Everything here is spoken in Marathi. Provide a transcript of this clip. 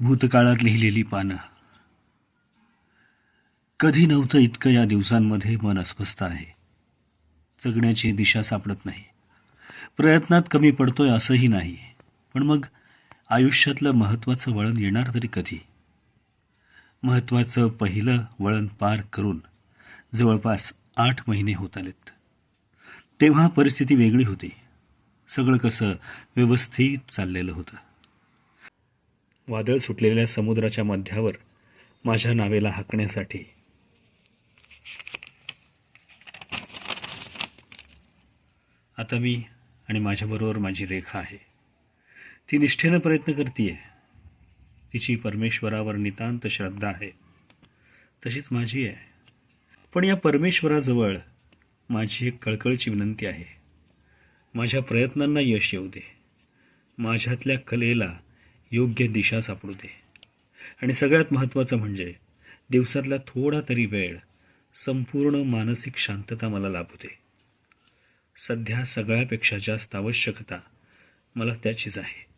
भूतकाळात लिहिलेली पानं. कधी नव्हतं इतकं या दिवसांमध्ये मन अस्वस्थ आहे. जगण्याची दिशा सापडत नाही. प्रयत्नात कमी पडतोय असंही नाही. पण मग आयुष्यातलं महत्त्वाचं वळण येणार तरी कधी? महत्त्वाचं पहिलं वळण पार करून जवळपास आठ महिने होत आलेत. तेव्हा परिस्थिती वेगळी होती. सगळं कसं व्यवस्थित चाललेलं होतं. वादळ सुटलेल्या समुद्राच्या मध्यावर माझ्या नावेला हाकण्यासाठी. आता मी आणि माझ्याबरोबर माझी रेखा आहे. ती निष्ठेनं प्रयत्न करतीये. तिची परमेश्वरावर नितांत श्रद्धा आहे. तशीच माझी आहे. पण या परमेश्वराजवळ माझी एक कळकळची विनंती आहे. माझ्या प्रयत्नांना यश येऊ दे. माझ्यातल्या कलेला योग्य दिशा सापडू दे. आणि सगळ्यात महत्त्वाचं म्हणजे दिवसातला थोडा तरी वेळ संपूर्ण मानसिक शांतता मला लाभू दे. सध्या सगळ्यापेक्षा जास्त आवश्यकता मला त्याचीच आहे.